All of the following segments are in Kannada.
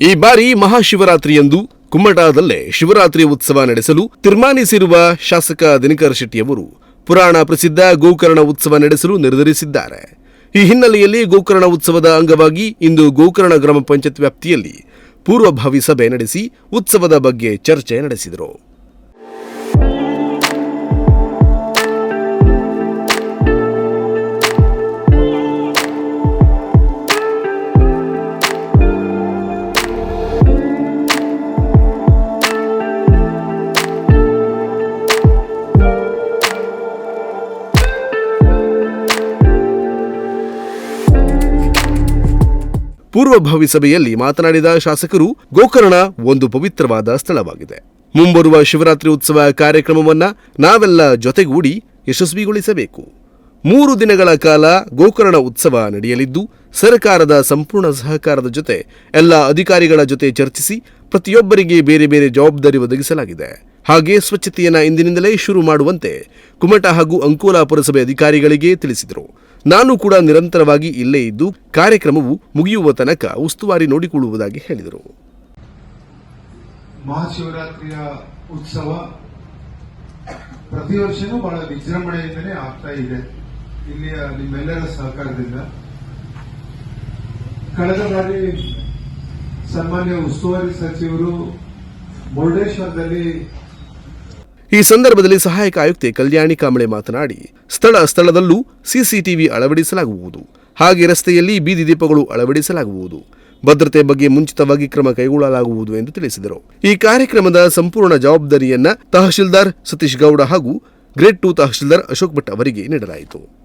ಈ ಬಾರಿ ಮಹಾಶಿವರಾತ್ರಿಯಂದು ಕುಮ್ಮಟಾದಲ್ಲೇ ಶಿವರಾತ್ರಿ ಉತ್ಸವ ನಡೆಸಲು ತೀರ್ಮಾನಿಸಿರುವ ಶಾಸಕ ದಿನಕರ್ ಶೆಟ್ಟಿಯವರು ಪುರಾಣ ಪ್ರಸಿದ್ಧ ಗೋಕರ್ಣ ಉತ್ಸವ ನಡೆಸಲು ನಿರ್ಧರಿಸಿದ್ದಾರೆ. ಈ ಹಿನ್ನೆಲೆಯಲ್ಲಿ ಗೋಕರ್ಣ ಉತ್ಸವದ ಅಂಗವಾಗಿ ಇಂದು ಗೋಕರ್ಣ ಗ್ರಾಮ ಪಂಚಾಯತ್ ವ್ಯಾಪ್ತಿಯಲ್ಲಿ ಪೂರ್ವಭಾವಿ ಸಭೆ ನಡೆಸಿ ಉತ್ಸವದ ಬಗ್ಗೆ ಚರ್ಚೆ ನಡೆಸಿದರು. ಪೂರ್ವಭಾವಿ ಸಭೆಯಲ್ಲಿ ಮಾತನಾಡಿದ ಶಾಸಕರು, ಗೋಕರ್ಣ ಒಂದು ಪವಿತ್ರವಾದ ಸ್ಥಳವಾಗಿದೆ. ಮುಂಬರುವ ಶಿವರಾತ್ರಿ ಉತ್ಸವ ಕಾರ್ಯಕ್ರಮವನ್ನ ನಾವೆಲ್ಲ ಜೊತೆಗೂಡಿ ಯಶಸ್ವಿಗೊಳಿಸಬೇಕು. ಮೂರು ದಿನಗಳ ಕಾಲ ಗೋಕರ್ಣ ಉತ್ಸವ ನಡೆಯಲಿದ್ದು, ಸರ್ಕಾರದ ಸಂಪೂರ್ಣ ಸಹಕಾರದ ಜೊತೆ ಎಲ್ಲ ಅಧಿಕಾರಿಗಳ ಜೊತೆ ಚರ್ಚಿಸಿ ಪ್ರತಿಯೊಬ್ಬರಿಗೆ ಬೇರೆ ಬೇರೆ ಜವಾಬ್ದಾರಿ ಒದಗಿಸಲಾಗಿದೆ. ಹಾಗೆ ಸ್ವಚ್ಛತೆಯನ್ನು ಇಂದಿನಿಂದಲೇ ಶುರು ಮಾಡುವಂತೆ ಕುಮಟ ಹಾಗೂ ಅಂಕೋಲಾ ಪುರಸಭೆ ಅಧಿಕಾರಿಗಳಿಗೆ ತಿಳಿಸಿದರು. ನಾನು ಕೂಡ ನಿರಂತರವಾಗಿ ಇಲ್ಲೇ ಇದ್ದು ಕಾರ್ಯಕ್ರಮವು ಮುಗಿಯುವ ತನಕ ಉಸ್ತುವಾರಿ ನೋಡಿಕೊಳ್ಳುವುದಾಗಿ ಹೇಳಿದರು. ಮಹಾಶಿವರಾತ್ರಿಯ ಉತ್ಸವ ಪ್ರತಿ ವರ್ಷನೂ ಬಹಳ ವಿಜೃಂಭಣೆಯಿಂದಲೇ ಆಗ್ತಾ ಇದೆ. ಇಲ್ಲಿಯ ನಿಮ್ಮೆಲ್ಲರ ಸಹಕಾರದಿಂದ. ಕಳೆದ ಬಾರಿ ಸನ್ಮಾನ್ಯ ಉಸ್ತುವಾರಿ ಸಚಿವರು ಮುರುಡೇಶ್ವರದಲ್ಲಿ ಈ ಸಂದರ್ಭದಲ್ಲಿ ಸಹಾಯಕ ಆಯುಕ್ತೆ ಕಲ್ಯಾಣಿ ಕಾಂಬಳೆ ಮಾತನಾಡಿ, ಸ್ಥಳ ಸ್ಥಳದಲ್ಲೂ ಸಿಸಿಟಿವಿ ಅಳವಡಿಸಲಾಗುವುದು. ಹಾಗೆ ರಸ್ತೆಯಲ್ಲಿ ಬೀದಿ ದೀಪಗಳು ಅಳವಡಿಸಲಾಗುವುದು. ಭದ್ರತೆ ಬಗ್ಗೆ ಮುಂಚಿತವಾಗಿ ಕ್ರಮ ಕೈಗೊಳ್ಳಲಾಗುವುದು ಎಂದು ತಿಳಿಸಿದರು. ಈ ಕಾರ್ಯಕ್ರಮದ ಸಂಪೂರ್ಣ ಜವಾಬ್ದಾರಿಯನ್ನ ತಹಶೀಲ್ದಾರ್ ಸತೀಶ್ ಗೌಡ ಹಾಗೂ ಗ್ರೇಡ್ ಟು ತಹಶೀಲ್ದಾರ್ ಅಶೋಕ್ ಭಟ್ ಅವರಿಗೆ ನೀಡಲಾಯಿತು.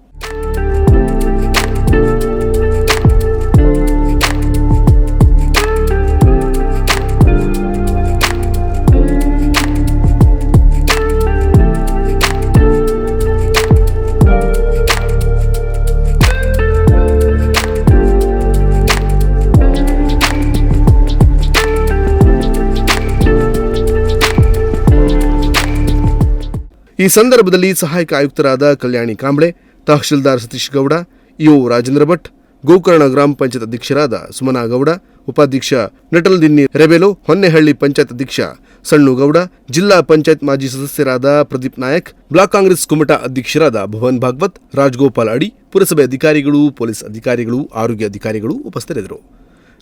ಈ ಸಂದರ್ಭದಲ್ಲಿ ಸಹಾಯಕ ಆಯುಕ್ತರಾದ ಕಲ್ಯಾಣಿ ಕಾಂಬ್ಳೆ, ತಹಶೀಲ್ದಾರ್ ಸತೀಶ್ ಗೌಡ, ಇಒ ರಾಜೇಂದ್ರ ಭಟ್, ಗೋಕರ್ಣ ಗ್ರಾಮ ಪಂಚಾಯತ್ ಅಧ್ಯಕ್ಷರಾದ ಸುಮನಾ ಗೌಡ, ಉಪಾಧ್ಯಕ್ಷ ನಟಲ್ದಿನ್ನಿ ರೆಬೆಲೋ, ಹೊನ್ನೆಹಳ್ಳಿ ಪಂಚಾಯತ್ ಅಧ್ಯಕ್ಷ ಸಣ್ಣುಗೌಡ ಜಿಲ್ಲಾ ಪಂಚಾಯತ್ ಮಾಜಿ ಸದಸ್ಯರಾದ ಪ್ರದೀಪ್ ನಾಯಕ್, ಬ್ಲಾಕ್ ಕಾಂಗ್ರೆಸ್ ಕುಮಟ ಅಧ್ಯಕ್ಷರಾದ ಭುವನ್ ಭಾಗವತ್, ರಾಜ್ಗೋಪಾಲ್ ಅಡಿ, ಪುರಸಭೆ ಅಧಿಕಾರಿಗಳು, ಪೊಲೀಸ್ ಅಧಿಕಾರಿಗಳು, ಆರೋಗ್ಯ ಅಧಿಕಾರಿಗಳು ಉಪಸ್ಥಿತರಿದ್ದರು.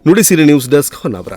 Nudisiri news desk Honnavar.